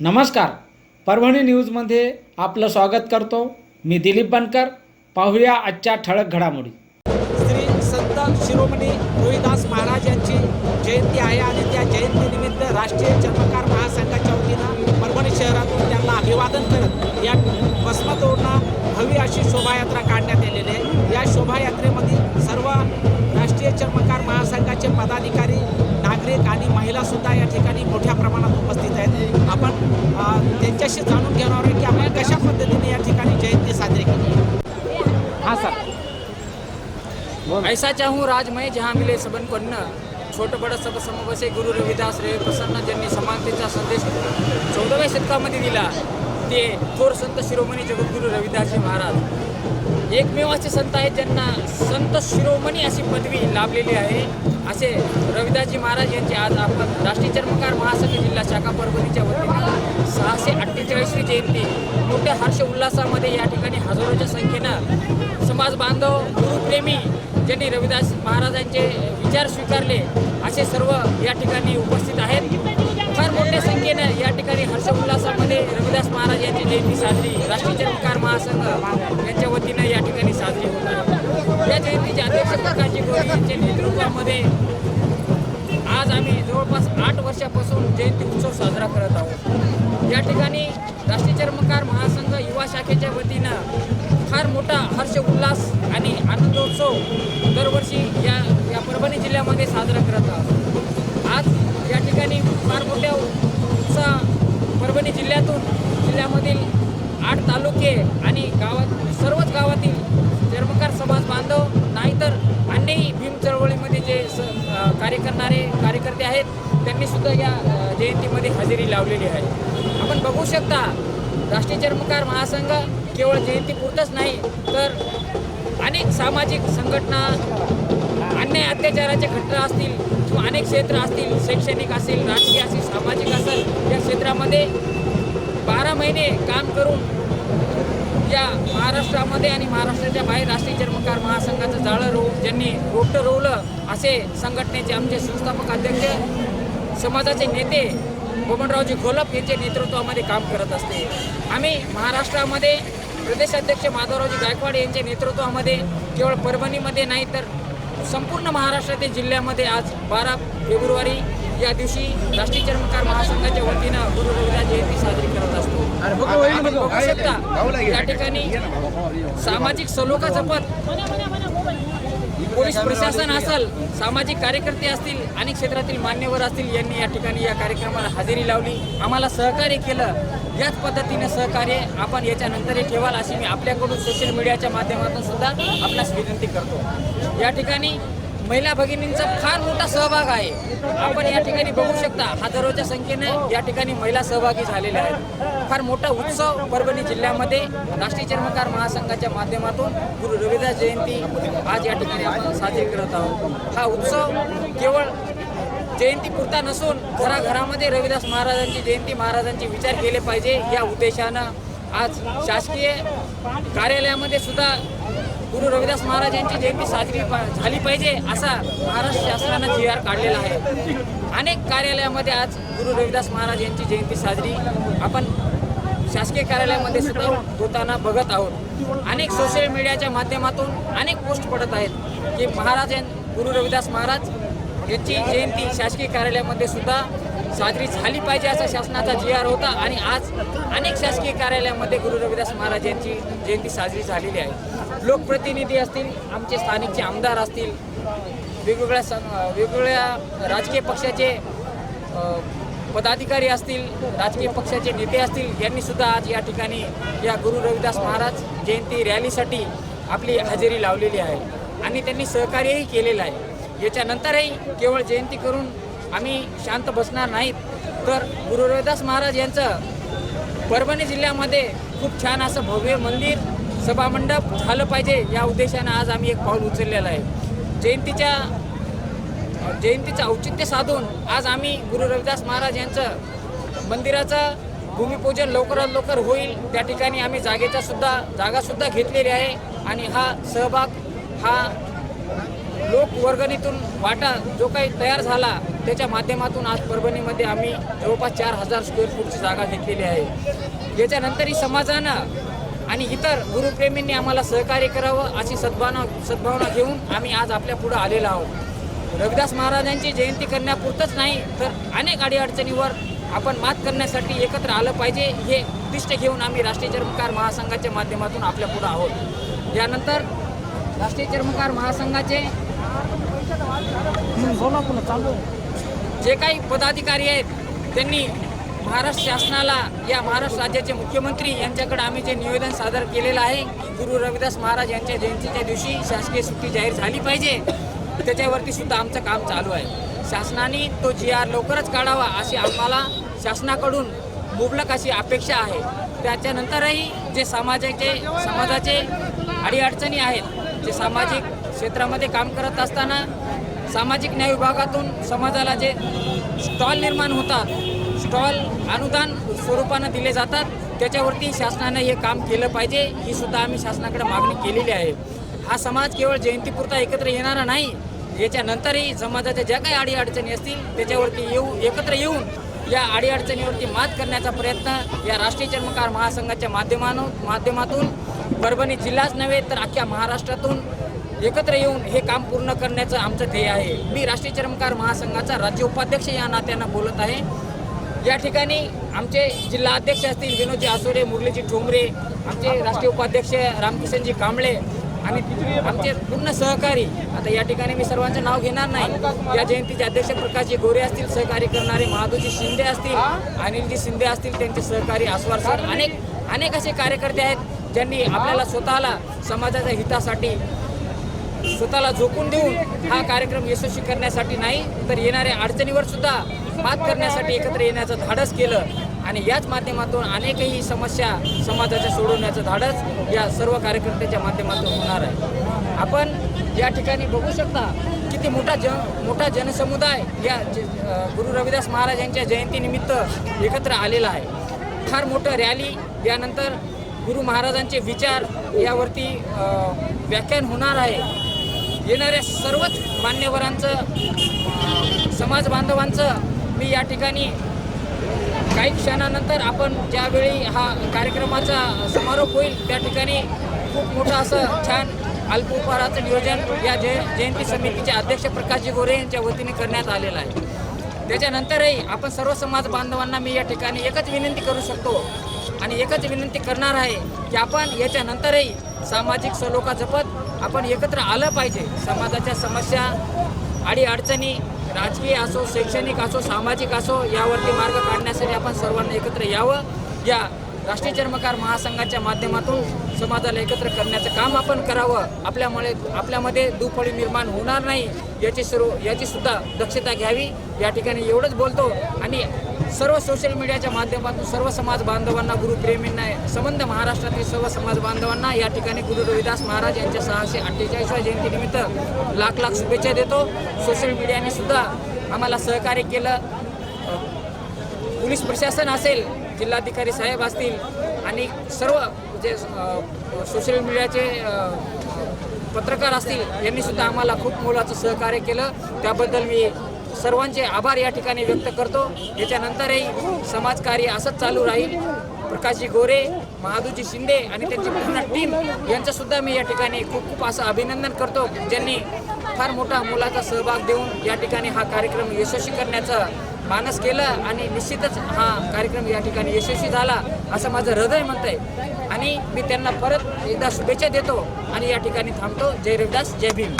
नमस्कार. परभणी न्यूजमध्ये आपलं स्वागत करतो. मी दिलीप बनकर. पाहूया आजच्या ठळक घडामोडी. श्री संत शिरोमणी रोहिदास महाराज यांची जयंती आहे आणि त्या जयंतीनिमित्त राष्ट्रीय चर्मकार महासंघाच्या वतीनं परभणी शहरातून त्यांना अभिवादन करत त्यांच्याशी जाणून घेणार की आपण कशा पद्धतीने या ठिकाणी जयंती साजरी केली हां सर. ऐसा चाहूँ राज मैं जहाँ मिले सबन पन्न छोटं बडं सब समबसे गुरु रविदास रे प्रसन्न ज्यांनी समानतेचा संदेश चौदाव्या शतकामध्ये दिला. ते थोर संत शिरोमणी जगद्गुरू रविदासजी महाराज. एकमेव असे संत आहेत ज्यांना संत शिरोमणी अशी पदवी लाभलेली आहे. असे रविदासजी महाराज यांची आज आपण राष्ट्रीय चर्मकार महासंघ जिल्हा शाखा परभणीच्या वतीने सहाशे अठ्ठेचाळीसवी जयंती मोठ्या हर्ष उल्हासामध्ये या ठिकाणी हजारोच्या संख्येनं समाज बांधव गुरुप्रेमी ज्यांनी रविदास महाराजांचे विचार स्वीकारले असे सर्व या ठिकाणी उपस्थित आहेत. फार मोठ्या संख्येनं या ठिकाणी हर्ष उल्हासामध्ये रविदास महाराज यांची जयंती साजरी राष्ट्रीय चर्मकार महासंघ परभणी साजरा करत आहोत. आज या ठिकाणी फार मोठ्या उत्साह परभणी जिल्ह्यातून जिल्ह्यामधील आठ तालुके आणि गावात सर्वच गावातील चर्मकार समाज बांधव नाहीतर अन्यही भीम चळवळीमध्ये जे स कार्य करणारे कार्यकर्ते आहेत त्यांनी सुद्धा या जयंतीमध्ये हजेरी लावलेली आहे. आपण बघू शकता राष्ट्रीय चर्मकार महासंघ केवळ जयंतीपुरतंच नाही तर अनेक सामाजिक संघटना अन्याय अत्याचाराचे घटना असतील किंवा अनेक क्षेत्र असतील शैक्षणिक असेल राजकीय असेल सामाजिक असेल या क्षेत्रामध्ये बारा महिने काम करून या महाराष्ट्रामध्ये आणि महाराष्ट्राच्या बाहेर राष्ट्रीय चर्मकार महासंघाचं जाळं रो ज्यांनी रोपटं रोवलं असे संघटनेचे आमचे संस्थापक अध्यक्ष समाजाचे नेते बबनरावजी घोलप यांच्या नेतृत्वामध्ये काम करत असते. आम्ही महाराष्ट्रामध्ये प्रदेशाध्यक्ष माधवरावजी गायकवाड यांच्या नेतृत्वामध्ये केवळ परभणीमध्ये नाही तर संपूर्ण महाराष्ट्रातील जिल्ह्यामध्ये आज बारा फेब्रुवारी या दिवशी राष्ट्रीय चर्मकार महासंघाच्या वतीनं गुरु रविदास जयंती साजरी करत असतो. या ठिकाणी सामाजिक सलोखा जपत पोलीस प्रशासन असेल सामाजिक कार्यकर्ते असतील अनेक क्षेत्रातील मान्यवर असतील यांनी या ठिकाणी या कार्यक्रमाला हजेरी लावली. आम्हाला सहकार्य केलं. याच पद्धतीने सहकार्य आपण याच्यानंतरही ठेवाल अशी मी आपल्याकडून सोशल मीडियाच्या माध्यमातून सुद्धा आपणास विनंती करतो. या ठिकाणी महिला भगिनींचा फार मोठा सहभाग आहे. आपण या ठिकाणी बघू शकता हजारोच्या संख्येने या ठिकाणी महिला सहभागी झालेल्या आहेत. फार मोठा उत्सव परभणी जिल्ह्यामध्ये राष्ट्रीय चर्मकार महासंघाच्या माध्यमातून गुरु रविदास जयंती आज या ठिकाणी आपण साजरी करत आहोत. हा उत्सव केवळ जयंतीपुरता नसून घराघरामध्ये रविदास महाराजांची जयंती महाराजांचे विचार केले पाहिजे या उद्देशानं आज शासकीय कार्यालयामध्ये सुद्धा गुरु रविदास महाराज यांची जयंती साजरी पा- झाली पाहिजे असा महाराष्ट्र शासनानं जी आर काढलेला आहे. अनेक कार्यालयामध्ये आज गुरु रविदास महाराज यांची जयंती साजरी आपण शासकीय कार्यालयामध्ये सुद्धा होताना बघत आहोत. अनेक सोशल मीडियाच्या माध्यमातून अनेक पोस्ट पडत आहेत की महाराज गुरु रविदास महाराज यांची जयंती शासकीय कार्यालयामध्ये सुद्धा साजरी झाली पाहिजे असा शासनाचा जी आर होता आणि आज अनेक शासकीय कार्यालयामध्ये गुरु रविदास महाराज यांची जयंती साजरी झालेली आहे. लोकप्रतिनिधी असतील आमचे स्थानिकचे आमदार असतील वेगवेगळ्या सं वेगवेगळ्या राजकीय पक्षाचे पदाधिकारी असतील राजकीय पक्षाचे नेते असतील यांनीसुद्धा आज या ठिकाणी या गुरु रविदास महाराज जयंती रॅलीसाठी आपली हजेरी लावलेली आहे. आणि त्यांनी सहकार्यही केलेलं आहे. याच्यानंतरही केवळ जयंती करून आम्ही शांत बसणार नाहीत तर गुरु रविदास महाराज यांचं परभणी जिल्ह्यामध्ये खूप छान असं भव्य मंदिर सभामंडप झालं पाहिजे या उद्देशानं आज आम्ही एक पाऊल उचललेलं आहे. जयंतीच्या जयंतीचं औचित्य साधून आज आम्ही गुरु रविदास महाराज यांचं मंदिराचं भूमिपूजन लवकरात लवकर होईल. त्या ठिकाणी आम्ही जागेचा सुद्धा जागासुद्धा घेतलेली आहे आणि हा सहभाग हा लोकवर्गणीतून वाटा जो काही तयार झाला त्याच्या माध्यमातून आज परभणीमध्ये आम्ही जवळपास चार हजार स्क्वेअर फूटची जागा घेतलेली आहे. याच्यानंतरही समाजानं आणि इतर गुरुप्रेमींनी आम्हाला सहकार्य करावं अशी सद्भावना सद्भावना घेऊन आम्ही आज आपल्या पुढं आलेलो आहोत. रविदास महाराजांची जयंती करण्यापुरतंच नाही तर अनेक अडीअडचणीवर आपण मात करण्यासाठी एकत्र आलं पाहिजे हे उद्दिष्ट घेऊन आम्ही राष्ट्रीय चर्मकार महासंघाच्या माध्यमातून आपल्या पुढं आहोत. यानंतर राष्ट्रीय चर्मकार महासंघाचे जे काही पदाधिकारी आहेत त्यांनी महाराष्ट्र शासनाला या महाराष्ट्र राज्याचे मुख्यमंत्री यांच्याकडे आम्ही जे निवेदन सादर केलेलं आहे की गुरु रविदास महाराज यांच्या जयंतीच्या दिवशी शासकीय सुट्टी जाहीर झाली पाहिजे. त्याच्यावरती सुद्धा आमचं काम चालू आहे. शासनाने तो जी आर लवकरच काढावा अशी आम्हाला शासनाकडून मुबलक अशी अपेक्षा आहे. त्याच्यानंतरही जे समाजाचे समाजाचे अडीअडचणी आहेत जे सामाजिक क्षेत्रामध्ये काम करत असताना सामाजिक न्याय विभागातून समाजाला जे स्टॉल निर्माण होतात स्टॉल अनुदान स्वरूपानं दिले जातात. त्याच्यावरती शासनानं हे काम केलं पाहिजे. ही सुद्धा आम्ही शासनाकडे मागणी केलेली आहे. हा समाज केवळ जयंतीपुरता एकत्र येणारा नाही. याच्यानंतरही समाजाच्या ज्या काही अडीअडचणी असतील त्याच्यावरती येऊ एकत्र येऊन या अडीअडचणीवरती मात करण्याचा प्रयत्न या राष्ट्रीय चर्मकार महासंघाच्या माध्यमानं माध्यमातून परभणी जिल्हाच नव्हे तर अख्ख्या महाराष्ट्रातून एकत्र येऊन हे काम पूर्ण करण्याचं आमचं ध्येय आहे. मी राष्ट्रीय चर्मकार महासंघाचा राज्य उपाध्यक्ष या नात्यानं बोलत आहे. या ठिकाणी आमचे जिल्हा अध्यक्ष असतील विनोदजी आसोरे मुरलीजी ठोंबरे आमचे राष्ट्रीय उपाध्यक्ष रामकिशनजी कांबळे आणि आमचे पूर्ण सहकारी. आता या ठिकाणी मी सर्वांचं नाव घेणार नाही. या जयंतीचे अध्यक्ष प्रकाशजी गोरे असतील सहकार्य करणारे महादूजी शिंदे असतील अनिलजी शिंदे असतील त्यांचे सहकारी आस्वार सर अनेक अनेक असे कार्यकर्ते आहेत ज्यांनी आपल्याला स्वतःला समाजाच्या हितासाठी स्वतःला झोकून देऊन हा कार्यक्रम यशस्वी करण्यासाठी नाही तर येणाऱ्या अडचणीवर सुद्धा मात करण्यासाठी एकत्र येण्याचं धाडस केलं आणि याच माध्यमातून अनेकही समस्या समाजाच्या सोडवण्याचं धाडस या सर्व कार्यकर्त्याच्या माध्यमातून होणार आहे. आपण या ठिकाणी बघू शकता किती मोठा जन मोठा जनसमुदाय या ज- गुरु रविदास महाराज यांच्या जयंतीनिमित्त एकत्र आलेला आहे. फार मोठं रॅली यानंतर गुरु महाराजांचे विचार यावरती व्याख्यान होणार आहे. येणाऱ्या सर्वच मान्यवरांचं समाज बांधवांचं मी या ठिकाणी काही क्षणानंतर आपण ज्यावेळी हा कार्यक्रमाचा समारोप होईल त्या ठिकाणी खूप मोठं असं छान अल्पोपहाराचं नियोजन या जय जयंती समितीचे अध्यक्ष प्रकाशजी गोरे यांच्या वतीने करण्यात आलेलं आहे. त्याच्यानंतरही आपण सर्व समाज बांधवांना मी या ठिकाणी एकच विनंती करू शकतो आणि एकच विनंती करणार आहे की आपण याच्यानंतरही सामाजिक सलोखा जपत आपण एकत्र आलं पाहिजे. समाजाच्या समस्या अडीअडचणी राजकीय असो शैक्षणिक असो सामाजिक असो यावरती मार्ग काढण्यासाठी आपण सर्वांना एकत्र यावं. या राष्ट्रीय चर्मकार महासंघाच्या माध्यमातून समाजाला एकत्र करण्याचं काम आपण करावं. आपल्यामुळे आपल्यामध्ये दुफळी निर्माण होणार नाही याची सर्व याची सुद्धा दक्षता घ्यावी. या ठिकाणी एवढंच बोलतो. आणि सर्व सोशल मीडियाच्या माध्यमातून सर्व समाज बांधवांना गुरुप्रेमींना संबंध महाराष्ट्रातील सर्व समाज बांधवांना या ठिकाणी गुरु रविदास महाराज यांच्या सहाशे अठ्ठेचाळीसव्या जयंतीनिमित्त लाख लाख शुभेच्छा देतो. सोशल मीडियाने सुद्धा आम्हाला सहकार्य केलं. पोलीस प्रशासन असेल जिल्हाधिकारी साहेब असतील आणि सर्व जे सोशल मीडियाचे पत्रकार असतील यांनी सुद्धा आम्हाला खूप मोलाचं सहकार्य केलं. त्याबद्दल मी सर्वांचे आभार या ठिकाणी व्यक्त करतो. याच्यानंतरही समाजकार्य असंच चालू राहील. प्रकाशजी गोरे महादूजी शिंदे आणि त्यांची पूर्ण टीम यांचंसुद्धा मी या ठिकाणी खूप खूप असं अभिनंदन करतो. ज्यांनी फार मोठा मुलाचा सहभाग देऊन या ठिकाणी हा कार्यक्रम यशस्वी करण्याचं मानस केलं आणि निश्चितच हा कार्यक्रम या ठिकाणी यशस्वी झाला असं माझं हृदय म्हणत आहे आणि मी त्यांना परत एकदा शुभेच्छा देतो आणि या ठिकाणी थांबतो. जय रविदास जय भीम.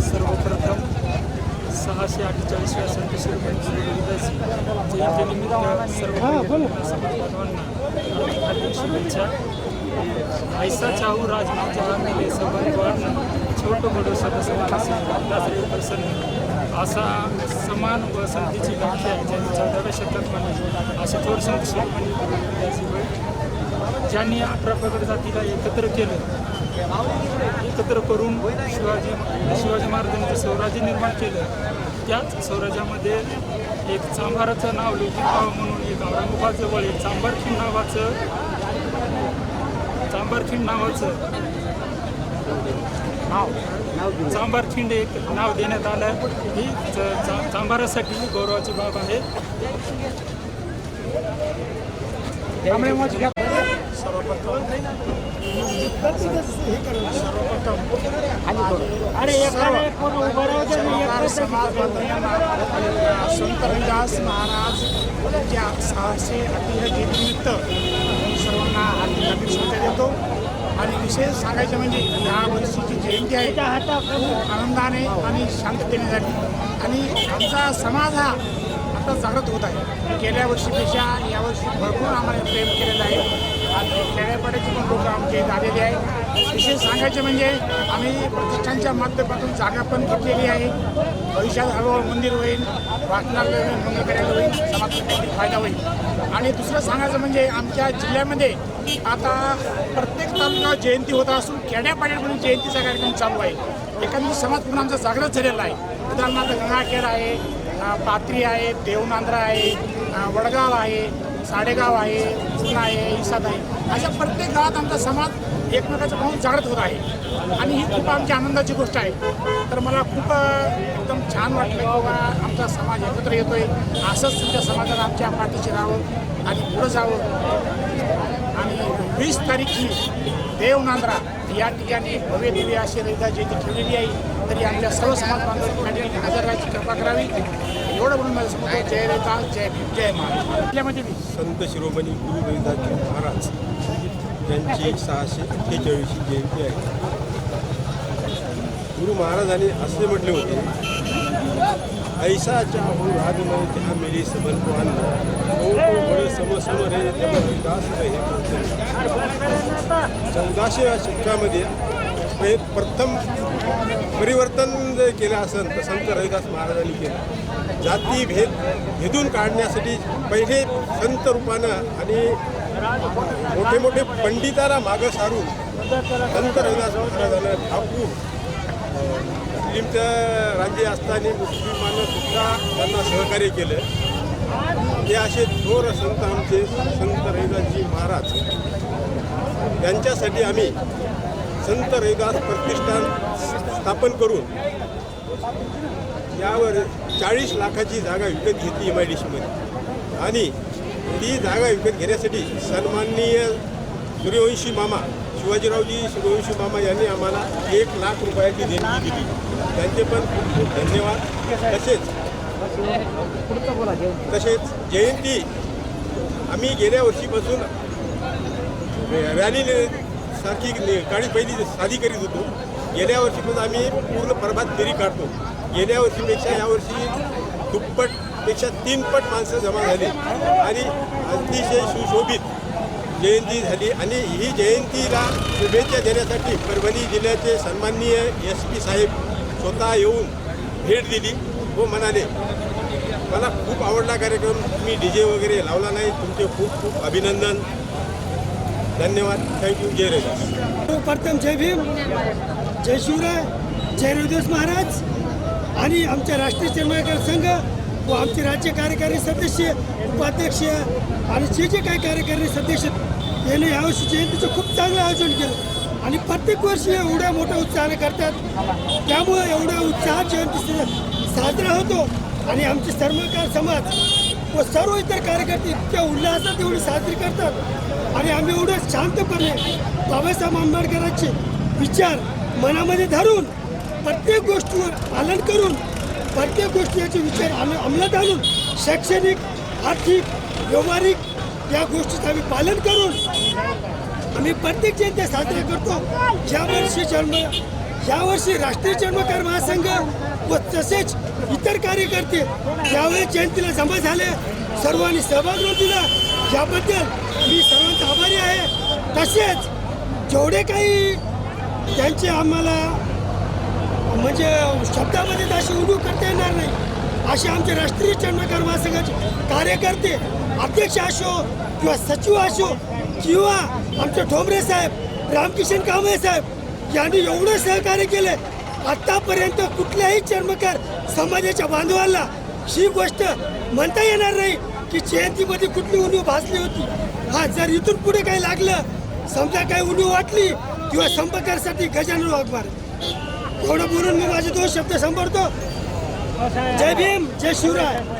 सर्वप्रथम सहाशे अठ्ठेचाळीसव्या संत जयंतीनिमित्त सर्व समाजांना शुभेच्छा ऐसा चाहू राजनाथ जहां मिले सबंध छोट बडो सदस्य प्रसन्न असा समान व संधीची व्याख्या आहे ज्यांच्या शतकामध्ये असे थोर संत शिरोमणी गुरुदास ज्यांनी अठरा प्रगट जातीला एकत्र केलं एकत्र करून शिवाजी शिवाजी महाराजांचं स्वराज्य निर्माण केलं. त्याच स्वराज्यामध्ये एक चांभाराचं नाव लोकिकाव म्हणून एक औरंगाबादजवळ एक चांभारखिंड नावाचं चांभारखिंड नावाचं चांबारखिंड एक नाव देण्यात आलं. आहे ही चांभारासाठी गौरवाची बाब आहे संत रविदास महाराज यांच्या सहाशे अठरा जयंतीनिमित्त सर्वांना हार्दिक हार्दिक शुभेच्छा देतो आणि विशेष सांगायचं म्हणजे ह्या वर्षीची जयंती आहे खूप आनंदाने आणि शांततेने झाली आणि आमचा समाज हा आता जागृत होत आहे गेल्या वर्षीपेक्षा यावर्षी भरपूर आम्हाला प्रेम केलेलं आहे खेड्यापाड्याचे पण लोक आमच्या इथे आलेले आहे विशेष सांगायचे म्हणजे आम्ही प्रतिष्ठानच्या माध्यमातून जागा पण घेतलेली आहे. भविष्यात हळूहळू मंदिर होईल वाचनालय होईल मंगलकार्यालय होईल समाजाचा काहीतरी फायदा होईल. आणि दुसरं सांगायचं म्हणजे आमच्या जिल्ह्यामध्ये आता प्रत्येक तालुका जयंती होत असून खेड्यापाड्यामध्ये जयंतीचा कार्यक्रम चालू आहे. एखादी समाज पूर्ण आमचा जागृत झालेला आहे. उदाहरणार्थ गंगाखेड आहे पात्री आहे देवनांद्रा आहे वडगाव आहे साडेगाव आहे जुना आहे इसाद आहे. अशा प्रत्येक गावात आमचा समाज एकमेकाचं पाहून जागृत होत आहे. आणि ही खूप आमची आनंदाची गोष्ट आहे. तर मला खूप एकदम छान वाटलं की बाबा आमचा समाज एकत्र येतो आहे असंच तुमच्या समाजाला आमच्या पाठीशी राहावं आणि पुढं जावं. आणि वीस तारीख ही देवनांद्रा या ठिकाणी भव्य दिव्य अशी रविदा जयंती ठेवलेली आहे तरी आमच्या सर्व समाज बांधवांनी हजर राहायची कृपा करावी. एवढं म्हणून माझं समजतो जय रविदास जय भीम जय महाराज. आपल्यामध्ये मी संत शिरोमणी गुरु रविदासजी महाराज यांची सहाशे अठ्ठेचाळीसची जयंती आहे. गुरु महाराजांनी असे म्हटले होते ऐसाच्या हो राजमय मेरी सबल को अन्न तो सम सम रे तब विकास रहे चौदाशे शतकामध्ये हे प्रथम परिवर्तन जे केलं असेल तर संत रविदास महाराजांनी केलं. जाती भेद भेदून काढण्यासाठी पहिले संत रूपानं आणि मोठे मोठे पंडिताला मागं सारून संत रविदास महाराजांना ठाकूर मुस्लिमचं राज्य असताना मुस्लिमांना सुद्धा त्यांना सहकार्य केलं. हे असे थोर संत आमचे संत रविदासजी महाराज. यांच्यासाठी आम्ही संत रविदास प्रतिष्ठान स्थापन करून यावर चाळीस लाखाची जागा विकत घेतली एम आय डी सीमध्ये आणि ती जागा विकत घेण्यासाठी सन्माननीय सूर्यवंशी मामा शिवाजीरावजी सूर्यवंशी मामा यांनी आम्हाला एक लाख रुपयाची देणगी दिली. त्यांचे पण खूप खूप धन्यवाद. तसेच तसेच जयंती. आम्ही गेल्या वर्षीपासून रॅली सारखी काळी पहिली साधी करीत होतो. गेल्या वर्षीपासून आम्ही पूर्ण प्रभात फेरी काढतो. गेल्या वर्षीपेक्षा यावर्षी दुप्पटपेक्षा तीनपट माणसं जमा झाली. आणि अतिशय सुशोभित जयंती झाली आणि ही जयंतीला शुभेच्छा देण्यासाठी परभणी जिल्ह्याचे सन्माननीय एस पी साहेब स्वतः येऊन भेट दिली व म्हणाले मला खूप आवडला कार्यक्रम तुम्ही डी जे वगैरे लावला नाही तुमचे खूप खूप अभिनंदन. धन्यवाद. थँक्यू जय रेदास प्रथम जय भीम जय शिवराय जय रविदास महाराज आणि आमच्या राष्ट्रीय चर्मकार संघ व आमचे राज्य कार्यकारी सदस्य उपाध्यक्ष आणि जे जे काही कार्यकारी सदस्य यांनी यावर्षी जयंतीचं खूप चांगलं आयोजन केलं. आणि प्रत्येक वर्षी एवढ्या मोठ्या उत्साहाने करतात. त्यामुळे एवढ्या उत्साहात जयंती साजरा होतो. आणि आमचे सर्वकार समाज व सर्व इतर कार्यकर्ते इतक्या उल्हासात एवढी साजरी करतात. आणि आम्ही एवढं शांतपणे बाबासाहेब आंबेडकरांचे विचार मनामध्ये धरून प्रत्येक गोष्टीवर पालन करून प्रत्येक गोष्टीचे विचार आम्ही अंमलात आणून शैक्षणिक आर्थिक व्यावहारिक या गोष्टीचं आम्ही पालन करून आम्ही प्रत्येक जयंती साजऱ्या करतो. यावर्षी जन्म यावर्षी राष्ट्रीय जन्मकार महासंघ व तसेच इतर कार्यकर्ते यावेळी जयंतीला जमा झाले. सर्वांनी सहभाग नोंदविला याबद्दल मी सर्वांचा आभारी आहे. तसेच जेवढे काही त्यांचे आम्हाला म्हणजे शब्दामध्ये तर अशी करता येणार नाही. असे आमचे राष्ट्रीय चर्मकार महासंघाचे कार्यकर्ते अध्यक्ष असो किंवा सचिव असो किंवा आमचे ठोंबरे साहेब रामकिशन कांबळे साहेब यांनी एवढं सहकार्य केलं आत्तापर्यंत कुठल्याही चर्मकार समाजाच्या बांधवांना ही गोष्ट म्हणता येणार नाही की जयंतीमध्ये कुठली उणीव भासली होती. हा जर इथून पुढे काही लागलं समजा काही उणीव वाटली किंवा संपर्कासाठी गजानन वाघमार. एवढं बोलून मी माझे दोन शब्द संभाळतो जय भीम जय शिवराय.